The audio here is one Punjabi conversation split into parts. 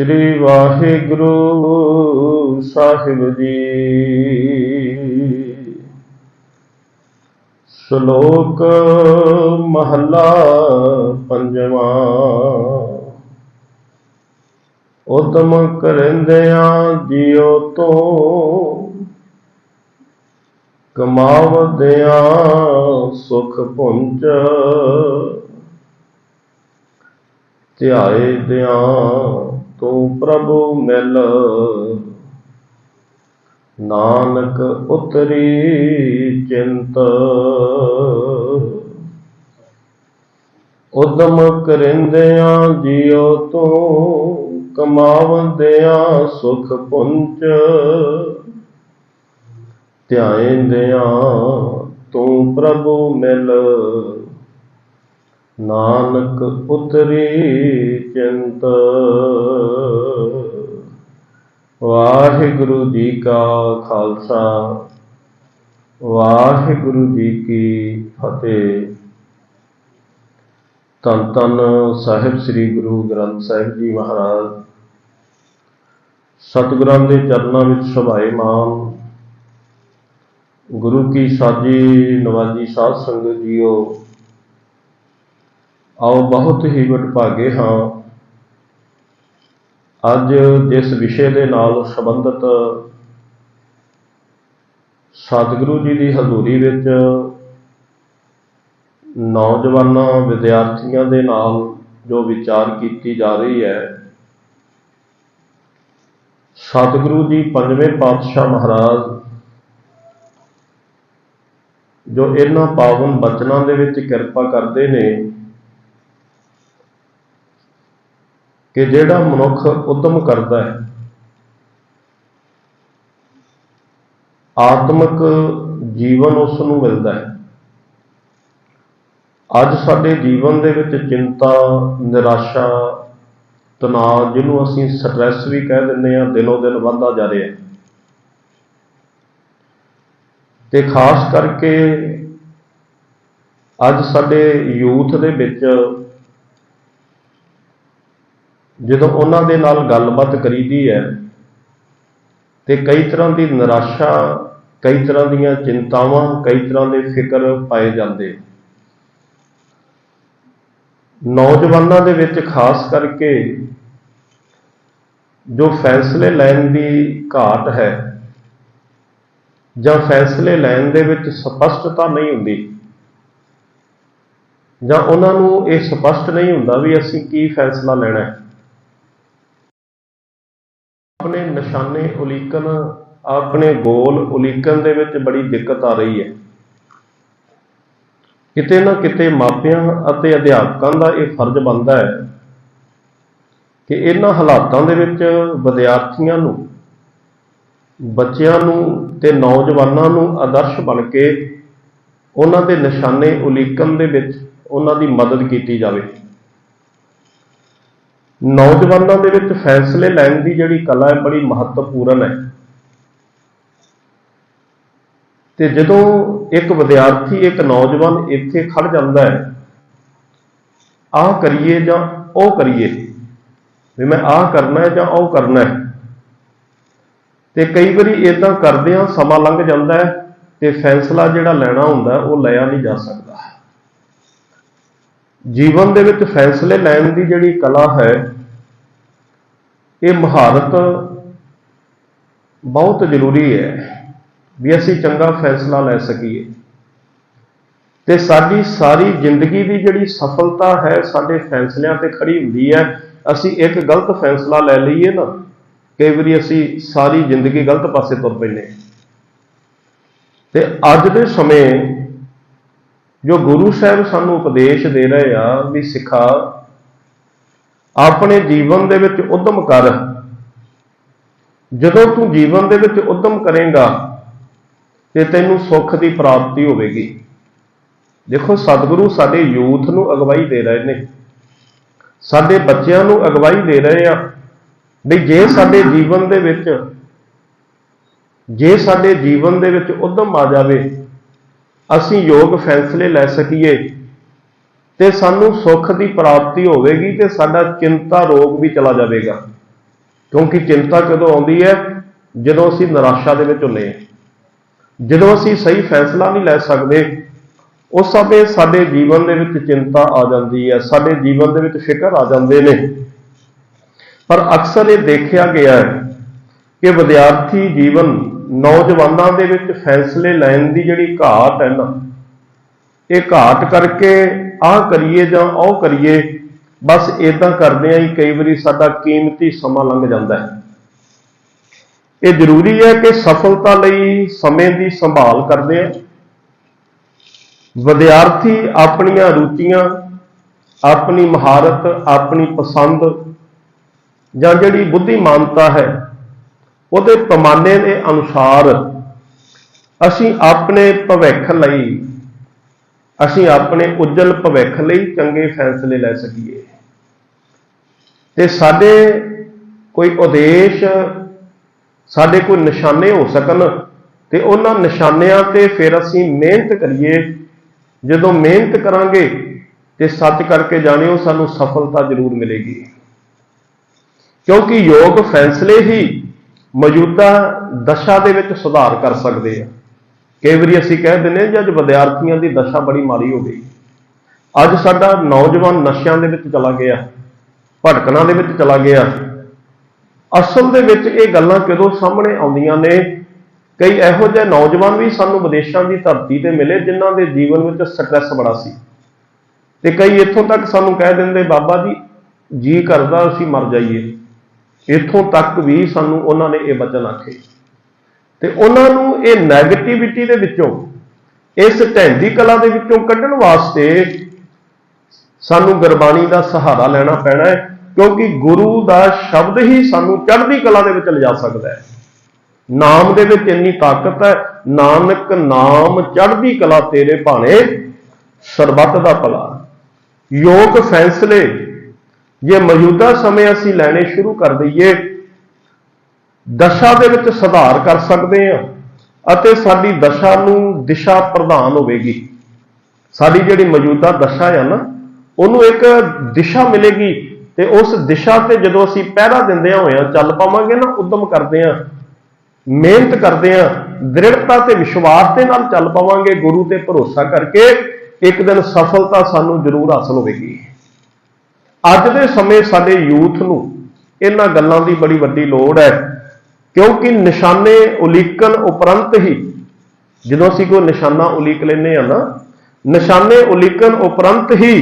ਸ੍ਰੀ ਵਾਹਿਗੁਰੂ ਸਾਹਿਬ ਜੀ। ਸ਼ਲੋਕ ਮਹੱਲਾ ਪੰਜਵਾਂ। ਉਤਮ ਕਰੰਦਿਆਂ ਜਿਉ ਤੋਂ, ਕਮਾਵਦਿਆਂ ਸੁਖ ਪੁੰਚ ਧਿਆਏ ਦਿਆਂ ਤੂੰ ਪ੍ਰਭੂ ਮਿਲ। ਨਾਨਕ ਉਤਰੀ ਚਿੰਤ। ਉਦਮ ਕਰਿੰਦਿਆਂ ਜਿਉ ਤੂੰ, ਕਮਾਵੰਦਿਆਂ ਸੁਖ ਪੁੰਚ। ਧਿਆਇਂਦਿਆਂ ਤੂੰ ਪ੍ਰਭੂ ਮਿਲ। ਨਾਨਕ ਉਤਰੀ ਚਿੰਤ। ਵਾਹਿਗੁਰੂ ਜੀ ਕਾ ਖਾਲਸਾ, ਵਾਹਿਗੁਰੂ ਜੀ ਕੀ ਫਤਿਹ। ਧੰਨ ਧੰਨ ਸਾਹਿਬ ਸ੍ਰੀ ਗੁਰੂ ਗ੍ਰੰਥ ਸਾਹਿਬ ਜੀ ਮਹਾਰਾਜ। ਸਤਿਗੁਰਾਂ ਦੇ ਚਰਨਾਂ ਵਿੱਚ ਸਭਾਏ ਮਾਨ ਗੁਰੂ ਕੀ ਸਾਜੀ ਨਵਾਜੀ ਸਾਧ ਸੰਗਤ ਜੀਓ ਆਓ ਬਹੁਤ ਹੀ ਵਡਭਾਗੇ ਹਾਂ। ਅੱਜ ਜਿਸ ਵਿਸ਼ੇ ਦੇ ਨਾਲ ਸੰਬੰਧਿਤ ਸਤਿਗੁਰੂ ਜੀ ਦੀ ਹਜ਼ੂਰੀ ਵਿੱਚ ਨੌਜਵਾਨਾਂ, ਵਿਦਿਆਰਥੀਆਂ ਦੇ ਨਾਲ ਜੋ ਵਿਚਾਰ ਕੀਤੀ ਜਾ ਰਹੀ ਹੈ, ਸਤਿਗੁਰੂ ਜੀ ਪੰਜਵੇਂ ਪਾਤਸ਼ਾਹ ਮਹਾਰਾਜ ਜੋ ਇਹਨਾਂ ਪਾਵਨ ਬਚਨਾਂ ਦੇ ਵਿੱਚ ਕਿਰਪਾ ਕਰਦੇ ਨੇ ਕਿ ਜਿਹੜਾ ਮਨੁੱਖ ਉਦਮ ਕਰਦਾ ਹੈ, ਆਤਮਿਕ ਜੀਵਨ ਉਸ ਨੂੰ ਮਿਲਦਾ ਹੈ। ਅੱਜ ਸਾਡੇ ਜੀਵਨ ਦੇ ਵਿੱਚ ਚਿੰਤਾ, ਨਿਰਾਸ਼ਾ, ਤਣਾਅ, ਜਿਹਨੂੰ ਅਸੀਂ ਸਟ੍ਰੈਸ ਵੀ ਕਹਿ ਦਿੰਦੇ ਆ ਦਿਨੋ ਦਿਨ ਵੱਧਦਾ ਜਾ ਰਿਹਾ ਹੈ। ਤੇ ਖਾਸ ਕਰਕੇ ਅੱਜ ਸਾਡੇ ਯੂਥ ਦੇ ਵਿੱਚ ਜਦੋਂ ਉਹਨਾਂ ਦੇ ਨਾਲ ਗੱਲਬਾਤ ਕਰੀਦੀ ਹੈ ਤੇ ਕਈ ਤਰ੍ਹਾਂ ਦੀ ਨਿਰਾਸ਼ਾ, ਕਈ ਤਰ੍ਹਾਂ ਦੀਆਂ ਚਿੰਤਾਵਾਂ, ਕਈ ਤਰ੍ਹਾਂ ਦੇ ਫਿਕਰ ਪਾਏ ਜਾਂਦੇ। ਨੌਜਵਾਨਾਂ ਦੇ ਵਿੱਚ ਖਾਸ ਕਰਕੇ ਜੋ ਫੈਸਲੇ ਲੈਣ ਦੀ ਘਾਟ ਹੈ ਜਾਂ ਫੈਸਲੇ ਲੈਣ ਦੇ ਵਿੱਚ ਸਪਸ਼ਟਤਾ ਨਹੀਂ ਹੁੰਦੀ ਜਾਂ ਉਹਨਾਂ ਨੂੰ ਇਹ ਸਪਸ਼ਟ ਨਹੀਂ ਹੁੰਦਾ ਵੀ ਅਸੀਂ ਕੀ ਫੈਸਲਾ ਲੈਣਾ ਹੈ। ਆਪਣੇ ਨਿਸ਼ਾਨੇ ਉਲੀਕਨ ਆਪਣੇ ਗੋਲ ਉਲੀਕਨ ਦੇ ਵਿੱਚ ਬੜੀ ਦਿੱਕਤ ਆ ਰਹੀ ਹੈ। ਕਿਤੇ ਨਾ ਕਿਤੇ ਮਾਪਿਆਂ ਅਤੇ ਅਧਿਆਪਕਾਂ ਦਾ ਇਹ ਫਰਜ਼ ਬਣਦਾ ਹੈ ਕਿ ਇਹਨਾਂ ਹਾਲਾਤਾਂ ਦੇ ਵਿੱਚ ਵਿਦਿਆਰਥੀਆਂ ਨੂੰ, ਬੱਚਿਆਂ ਨੂੰ ਤੇ ਨੌਜਵਾਨਾਂ ਨੂੰ ਆਦਰਸ਼ ਬਣ ਕੇ ਉਹਨਾਂ ਦੇ ਨਿਸ਼ਾਨੇ ਉਲੀਕਨ ਦੇ ਵਿੱਚ ਉਹਨਾਂ ਦੀ ਮਦਦ ਕੀਤੀ ਜਾਵੇ। ਨੌਜਵਾਨਾਂ ਦੇ ਵਿੱਚ ਫੈਸਲੇ ਲੈਣ ਦੀ ਜਿਹੜੀ ਕਲਾ ਹੈ, ਬੜੀ ਮਹੱਤਵਪੂਰਨ ਹੈ। ਤੇ ਜਦੋਂ ਇੱਕ ਵਿਦਿਆਰਥੀ, ਇੱਕ ਨੌਜਵਾਨ ਇੱਥੇ ਖੜ ਜਾਂਦਾ ਹੈ, ਆਹ ਕਰੀਏ ਜਾਂ ਉਹ ਕਰੀਏ, ਵੀ ਮੈਂ ਆਹ ਕਰਨਾ ਹੈ ਜਾਂ ਉਹ ਕਰਨਾ ਹੈ। ਤੇ ਕਈ ਵਾਰੀ ਇਦਾਂ ਕਰਦਿਆਂ ਸਮਾਂ ਲੰਘ ਜਾਂਦਾ ਹੈ ਤੇ ਫੈਸਲਾ ਜਿਹੜਾ ਲੈਣਾ ਹੁੰਦਾ ਉਹ ਲਿਆ ਨਹੀਂ ਜਾ ਸਕਦਾ। ਜੀਵਨ ਦੇ ਵਿੱਚ ਫੈਸਲੇ ਲੈਣ ਦੀ ਜਿਹੜੀ ਕਲਾ ਹੈ, ਇਹ ਮਹਾਰਤ ਬਹੁਤ ਜ਼ਰੂਰੀ ਹੈ ਵੀ ਅਸੀਂ ਚੰਗਾ ਫੈਸਲਾ ਲੈ ਸਕੀਏ। ਤੇ ਸਾਡੀ ਸਾਰੀ ਜ਼ਿੰਦਗੀ ਦੀ ਜਿਹੜੀ ਸਫਲਤਾ ਹੈ, ਸਾਡੇ ਫੈਸਲਿਆਂ ਤੇ ਖੜੀ ਹੁੰਦੀ ਹੈ। ਅਸੀਂ ਇੱਕ ਗਲਤ ਫੈਸਲਾ ਲੈ ਲਈਏ ਨਾ, ਕਈ ਵਾਰੀ ਅਸੀਂ ਸਾਰੀ ਜ਼ਿੰਦਗੀ ਗਲਤ ਪਾਸੇ ਤੁਰ ਪੈਂਦੇ ਤੇ ਅੱਜ ਦੇ ਸਮੇਂ ਜੋ ਗੁਰੂ ਸਾਹਿਬ ਸਾਨੂੰ ਉਪਦੇਸ਼ ਦੇ ਰਹੇ ਆ ਵੀ ਸਿਖਾ, ਆਪਣੇ ਜੀਵਨ ਦੇ ਵਿੱਚ ਉਦਮ ਕਰ। ਜਦੋਂ ਤੂੰ ਜੀਵਨ ਦੇ ਵਿੱਚ ਉਦਮ ਕਰੇਗਾ, ਤੇ ਤੈਨੂੰ ਸੁੱਖ ਦੀ ਪ੍ਰਾਪਤੀ ਹੋਵੇਗੀ। ਦੇਖੋ, ਸਤਿਗੁਰੂ ਸਾਡੇ ਯੂਥ ਨੂੰ ਅਗਵਾਈ ਦੇ ਰਹੇ ਨੇ। ਸਾਡੇ ਬੱਚਿਆਂ ਨੂੰ ਅਗਵਾਈ ਦੇ ਰਹੇ ਆ ਵੀ ਜੇ ਸਾਡੇ ਜੀਵਨ ਦੇ ਵਿੱਚ, ਜੇ ਸਾਡੇ ਜੀਵਨ ਦੇ ਵਿੱਚ ਉਦਮ ਆ ਜਾਵੇ ਅਸੀਂ ਯੋਗ ਫੈਸਲੇ ਲੈ ਸਕੀਏ। ਤੇ ਸਾਨੂੰ ਸੁੱਖ ਦੀ ਪ੍ਰਾਪਤੀ ਹੋਵੇਗੀ ਤੇ ਸਾਡਾ ਚਿੰਤਾ ਰੋਗ ਵੀ ਚਲਾ ਜਾਵੇਗਾ। ਕਿਉਂਕਿ ਚਿੰਤਾ ਕਦੋਂ ਆਉਂਦੀ ਹੈ, ਜਦੋਂ ਅਸੀਂ ਨਿਰਾਸ਼ਾ ਦੇ ਵਿੱਚ ਹੁੰਦੇ ਹਾਂ। ਜਦੋਂ ਅਸੀਂ ਸਹੀ ਫੈਸਲਾ ਨਹੀਂ ਲੈ ਸਕਦੇ, ਉਸ ਸਮੇਂ ਸਾਡੇ ਜੀਵਨ ਦੇ ਵਿੱਚ ਚਿੰਤਾ ਆ ਜਾਂਦੀ ਹੈ, ਸਾਡੇ ਜੀਵਨ ਦੇ ਵਿੱਚ ਫਿਕਰ ਆ ਜਾਂਦੇ ਨੇ। ਪਰ ਅਕਸਰ ਇਹ ਦੇਖਿਆ ਗਿਆ ਹੈ ਕਿ ਵਿਦਿਆਰਥੀ ਜੀਵਨ ਨੌਜਵਾਨਾਂ ਦੇ ਵਿੱਚ ਫੈਸਲੇ ਲੈਣ ਦੀ ਜਿਹੜੀ ਘਾਟ ਹੈ ਨਾ, ਇਹ ਘਾਟ ਕਰਕੇ ਆਹ ਕਰੀਏ ਜਾਂ ਉਹ ਕਰੀਏ, ਬਸ ਇਦਾਂ ਕਰਦੇ ਆਂ ਹੀ ਕਈ ਵਾਰੀ ਸਾਡਾ ਕੀਮਤੀ ਸਮਾਂ ਲੰਘ ਜਾਂਦਾ ਹੈ। ਇਹ ਜ਼ਰੂਰੀ ਹੈ ਕਿ ਸਫਲਤਾ ਲਈ ਸਮੇਂ ਦੀ ਸੰਭਾਲ ਕਰਦੇ ਆ। ਵਿਦਿਆਰਥੀ ਆਪਣੀਆਂ ਰੁਚੀਆਂ, ਆਪਣੀ ਮਹਾਰਤ, ਆਪਣੀ ਪਸੰਦ ਜਾਂ ਜਿਹੜੀ ਬੁੱਧੀਮਾਨਤਾ ਹੈ ਉਹਦੇ ਪੈਮਾਨੇ ਦੇ ਅਨੁਸਾਰ ਅਸੀਂ ਆਪਣੇ ਭਵਿੱਖ ਲਈ, ਅਸੀਂ ਆਪਣੇ ਉਜਲ ਭਵਿੱਖ ਲਈ ਚੰਗੇ ਫੈਸਲੇ ਲੈ ਸਕੀਏ। ਤੇ ਸਾਡੇ ਕੋਈ ਉਦੇਸ਼, ਸਾਡੇ ਕੋਈ ਨਿਸ਼ਾਨੇ ਹੋ ਸਕਣ ਤੇ ਉਹਨਾਂ ਨਿਸ਼ਾਨਿਆਂ ਤੇ ਫਿਰ ਅਸੀਂ ਮਿਹਨਤ ਕਰੀਏ। ਜਦੋਂ ਮਿਹਨਤ ਕਰਾਂਗੇ ਤੇ ਸੱਚ ਕਰਕੇ ਜਾਣਿਓ ਸਾਨੂੰ ਸਫਲਤਾ ਜ਼ਰੂਰ ਮਿਲੇਗੀ। ਕਿਉਂਕਿ ਯੋਗ ਫੈਸਲੇ ਹੀ ਮੌਜੂਦਾ ਦਸ਼ਾ ਦੇ ਵਿੱਚ ਸੁਧਾਰ ਕਰ ਸਕਦੇ ਆ। ਕਈ ਵਾਰੀ ਅਸੀਂ ਕਹਿ ਦਿੰਦੇ ਹਾਂ ਜੀ, ਅੱਜ ਵਿਦਿਆਰਥੀਆਂ ਦੀ ਦਸ਼ਾ ਬੜੀ ਮਾੜੀ ਹੋ ਗਈ। ਅੱਜ ਸਾਡਾ ਨੌਜਵਾਨ ਨਸ਼ਿਆਂ ਦੇ ਵਿੱਚ ਚਲਾ ਗਿਆ, ਭਟਕਣਾ ਦੇ ਵਿੱਚ ਚਲਾ ਗਿਆ। ਅਸਲ ਦੇ ਵਿੱਚ ਇਹ ਗੱਲਾਂ ਕਦੋਂ ਸਾਹਮਣੇ ਆਉਂਦੀਆਂ ਨੇ? ਕਈ ਇਹੋ ਜਿਹੇ ਨੌਜਵਾਨ ਵੀ ਸਾਨੂੰ ਵਿਦੇਸ਼ਾਂ ਦੀ ਧਰਤੀ ਤੇ ਮਿਲੇ, ਜਿਨ੍ਹਾਂ ਦੇ ਜੀਵਨ ਵਿੱਚ ਸਟ੍ਰੈਸ ਬੜਾ ਸੀ। ਤੇ ਕਈ ਇੱਥੋਂ ਤੱਕ ਸਾਨੂੰ ਕਹਿ ਦਿੰਦੇ, ਬਾਬਾ ਜੀ ਜੀ ਕਰਦਾ, ਅਸੀਂ ਮਰ ਜਾਈਏ। ਇੱਥੋਂ ਤੱਕ ਵੀ ਸਾਨੂੰ ਉਹਨਾਂ ਨੇ ਇਹ ਵਚਨ ਆਖੇ। ਤੇ ਉਹਨਾਂ ਨੂੰ ਇਹ 네ਗੇਟਿਵਿਟੀ ਦੇ ਵਿੱਚੋਂ, ਇਸ ਢੈਂਦੀ ਕਲਾ ਦੇ ਵਿੱਚੋਂ ਕੱਢਣ ਵਾਸਤੇ ਸਾਨੂੰ ਗੁਰਬਾਣੀ ਦਾ ਸਹਾਰਾ ਲੈਣਾ ਪੈਣਾ ਹੈ, ਕਿਉਂਕਿ ਗੁਰੂ ਦਾ ਸ਼ਬਦ ਹੀ ਸਾਨੂੰ ਚੜ੍ਹਦੀ ਕਲਾ ਦੇ ਵਿੱਚ ਲਿਜਾ ਸਕਦਾ ਹੈ। ਨਾਮ ਦੇ ਵਿੱਚ ਇੰਨੀ ਤਾਕਤ ਹੈ, ਨਾਨਕ ਨਾਮ ਚੜ੍ਹਦੀ ਕਲਾ ਤੇਰੇ ਭਾਣੇ, ਸਰਬੱਤ ਦਾ ਭਲਾ। ਯੋਗ ਫੈਸਲੇ ਜੇ ਮੌਜੂਦਾ ਸਮੇਂ ਅਸੀਂ ਲੈਣੇ ਸ਼ੁਰੂ ਕਰ ਦਈਏ, ਦਸ਼ਾ ਦੇ ਵਿੱਚ ਸੁਧਾਰ ਕਰ ਸਕਦੇ ਹਾਂ ਅਤੇ ਸਾਡੀ ਦਸ਼ਾ ਨੂੰ ਦਿਸ਼ਾ ਪ੍ਰਦਾਨ ਹੋਵੇਗੀ। ਸਾਡੀ ਜਿਹੜੀ ਮੌਜੂਦਾ ਦਸ਼ਾ ਹੈ ਨਾ, ਉਹਨੂੰ ਇੱਕ ਦਿਸ਼ਾ ਮਿਲੇਗੀ ਤੇ ਉਸ ਦਿਸ਼ਾ ਤੇ ਜਦੋਂ ਅਸੀਂ ਪਹਿਰਾ ਦਿੰਦੇ ਹੋਇਆ ਚੱਲ ਪਾਵਾਂਗੇ ਨਾ, ਉਦਮ ਕਰਦੇ ਆ ਮਿਹਨਤ ਕਰਦੇ ਆ ਦ੍ਰਿੜਤਾ ਤੇ ਵਿਸ਼ਵਾਸ ਦੇ ਨਾਲ ਚੱਲ ਪਾਵਾਂਗੇ, ਗੁਰੂ ਤੇ ਭਰੋਸਾ ਕਰਕੇ ਇੱਕ ਦਿਨ ਸਫਲਤਾ ਸਾਨੂੰ ਜ਼ਰੂਰ ਹਾਸਲ ਹੋਵੇਗੀ। ਅੱਜ ਦੇ ਸਮੇਂ ਸਾਡੇ ਯੂਥ ਨੂੰ ਇਹਨਾਂ ਗੱਲਾਂ ਦੀ ਬੜੀ ਵੱਡੀ ਲੋੜ ਹੈ, ਕਿਉਂਕਿ ਨਿਸ਼ਾਨੇ ਉਲੀਕਣ ਉਪਰੰਤ ਹੀ, ਜਦੋਂ ਅਸੀਂ ਕੋਈ ਨਿਸ਼ਾਨਾ ਉਲੀਕ ਲੈਨੇ ਆ ਨਾ, ਨਿਸ਼ਾਨੇ ਉਲੀਕਣ ਉਪਰੰਤ ਹੀ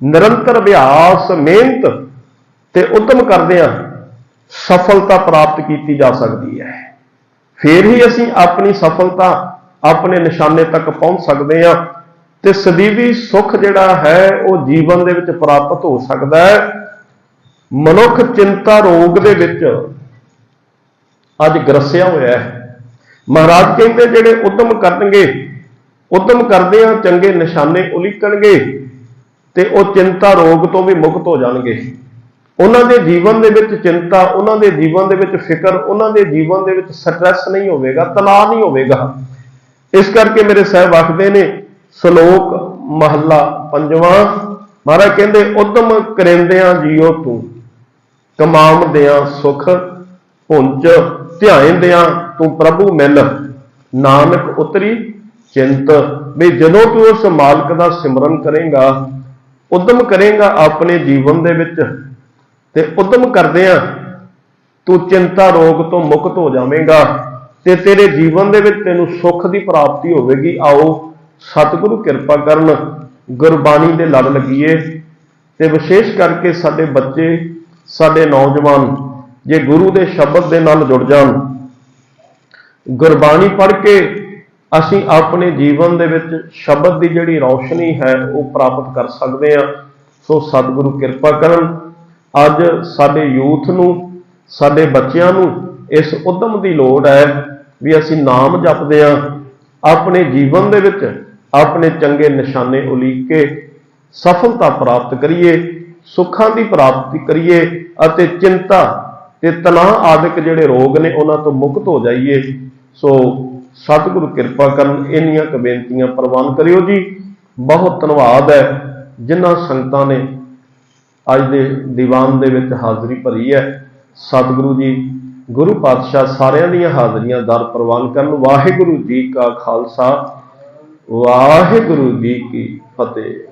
ਨਿਰੰਤਰ ਅਭਿਆਸ, ਮਿਹਨਤ ਤੇ ਉਦਮ ਕਰਦੇ ਆ ਸਫਲਤਾ ਪ੍ਰਾਪਤ ਕੀਤੀ ਜਾ ਸਕਦੀ ਹੈ। ਫਿਰ ਹੀ ਅਸੀਂ ਆਪਣੀ ਸਫਲਤਾ ਆਪਣੇ ਨਿਸ਼ਾਨੇ ਤੱਕ ਪਹੁੰਚ ਸਕਦੇ ਆ ਤੇ ਸਦੀਵੀ ਸੁੱਖ ਜਿਹੜਾ ਹੈ, ਉਹ ਜੀਵਨ ਦੇ ਵਿੱਚ ਪ੍ਰਾਪਤ ਹੋ ਸਕਦਾ ਹੈ। ਮਨੁੱਖ ਚਿੰਤਾ ਰੋਗ ਦੇ ਵਿੱਚ ਅੱਜ ਗਰਸਿਆ ਹੋਇਆ ਹੈ। ਮਹਾਰਾਜ ਕਹਿੰਦੇ ਜਿਹੜੇ ਉਦਮ ਕਰਨਗੇ, ਉਦਮ ਕਰਦੇ ਆ, ਚੰਗੇ ਨਿਸ਼ਾਨੇ ਉਲੀਕਣਗੇ ਤੇ ਉਹ ਚਿੰਤਾ ਰੋਗ ਤੋਂ ਵੀ ਮੁਕਤ ਹੋ ਜਾਣਗੇ। ਉਹਨਾਂ ਦੇ ਜੀਵਨ ਦੇ ਵਿੱਚ ਚਿੰਤਾ, ਉਹਨਾਂ ਦੇ ਜੀਵਨ ਦੇ ਵਿੱਚ ਫਿਕਰ, ਉਹਨਾਂ ਦੇ ਜੀਵਨ ਦੇ ਵਿੱਚ ਸਟ੍ਰੈਸ ਨਹੀਂ ਹੋਵੇਗਾ, ਤਣਾਅ ਨਹੀਂ ਹੋਵੇਗਾ। ਇਸ ਕਰਕੇ ਮੇਰੇ ਸਾਹਿਬ ਆਖਦੇ ਨੇ ਸ਼ਲੋਕ ਮਹੱਲਾ ਪੰਜਵਾਂ। ਮਹਾਰਾਜ ਕਹਿੰਦੇ, ਉਦਮ ਕਰਿੰਦਿਆਂ ਜੀਓ ਤੂੰ ਕਮਾਉਂਦਿਆਂ ਸੁਖ ਪੁੰਜ ਧਿਆਇਂਦਿਆਂ ਤੂੰ ਪ੍ਰਭੂ ਮਿਲ। ਨਾਨਕ ਉਤਰੀ ਚਿੰਤ, ਵੀ ਜਦੋਂ ਤੂੰ ਉਸ ਮਾਲਕ ਦਾ ਸਿਮਰਨ ਕਰੇਗਾ, ਉਦਮ ਕਰੇਗਾ ਆਪਣੇ ਜੀਵਨ ਦੇ ਵਿੱਚ ਤੇ ਉਦਮ ਕਰਦਿਆਂ ਤੂੰ ਚਿੰਤਾ ਰੋਗ ਤੋਂ ਮੁਕਤ ਹੋ ਜਾਵੇਂਗਾ ਤੇ ਤੇਰੇ ਜੀਵਨ ਦੇ ਵਿੱਚ ਤੈਨੂੰ ਸੁੱਖ ਦੀ ਪ੍ਰਾਪਤੀ ਹੋਵੇਗੀ। ਆਓ ਸਤਿਗੁਰੂ ਕਿਰਪਾ ਕਰਨ ਗੁਰਬਾਣੀ ਦੇ ਲੜ ਲੱਗੀਏ ਤੇ ਵਿਸ਼ੇਸ਼ ਕਰਕੇ ਸਾਡੇ ਬੱਚੇ, ਸਾਡੇ ਨੌਜਵਾਨ ਜੇ ਗੁਰੂ ਦੇ ਸ਼ਬਦ ਦੇ ਨਾਲ ਜੁੜ ਜਾਣ। ਗੁਰਬਾਣੀ ਪੜ੍ਹ ਕੇ ਅਸੀਂ ਆਪਣੇ ਜੀਵਨ ਦੇ ਵਿੱਚ ਸ਼ਬਦ ਦੀ ਜਿਹੜੀ ਰੌਸ਼ਨੀ ਹੈ ਉਹ ਪ੍ਰਾਪਤ ਕਰ ਸਕਦੇ ਹਾਂ। ਸੋ ਸਤਿਗੁਰੂ ਕਿਰਪਾ ਕਰਨ, ਅੱਜ ਸਾਡੇ ਯੂਥ ਨੂੰ, ਸਾਡੇ ਬੱਚਿਆਂ ਨੂੰ ਇਸ ਉਦਮ ਦੀ ਲੋੜ ਹੈ ਵੀ ਅਸੀਂ ਨਾਮ ਜਪਦੇ ਹਾਂ। ਆਪਣੇ ਜੀਵਨ ਦੇ ਵਿੱਚ ਆਪਣੇ ਚੰਗੇ ਨਿਸ਼ਾਨੇ ਉਲੀਕ ਕੇ ਸਫਲਤਾ ਪ੍ਰਾਪਤ ਕਰੀਏ, ਸੁੱਖਾਂ ਦੀ ਪ੍ਰਾਪਤੀ ਕਰੀਏ ਅਤੇ ਚਿੰਤਾ ਤੇ ਤਣਾਅ ਆਦਿਕ ਜਿਹੜੇ ਰੋਗ ਨੇ ਉਹਨਾਂ ਤੋਂ ਮੁਕਤ ਹੋ ਜਾਈਏ, ਸੋ ਸਤਿਗੁਰੂ ਕਿਰਪਾ ਕਰਨ ਇੰਨੀਆਂ ਕੁ ਬੇਨਤੀਆਂ ਪ੍ਰਵਾਨ ਕਰਿਓ ਜੀ। ਬਹੁਤ ਧੰਨਵਾਦ ਹੈ ਜਿਨ੍ਹਾਂ ਸੰਗਤਾਂ ਨੇ ਅੱਜ ਦੇ ਦੀਵਾਨ ਦੇ ਵਿੱਚ ਹਾਜ਼ਰੀ ਭਰੀ ਹੈ। ਸਤਿਗੁਰੂ ਜੀ, ਗੁਰੂ ਪਾਤਸ਼ਾਹ ਸਾਰਿਆਂ ਦੀਆਂ ਹਾਜ਼ਰੀਆਂ ਦਰ ਪ੍ਰਵਾਨ ਕਰਨ। ਵਾਹਿਗੁਰੂ ਜੀ ਕਾ ਖਾਲਸਾ। ਵਾਹਿਗੁਰੂ ਜੀ ਕੀ ਫਤਿਹ।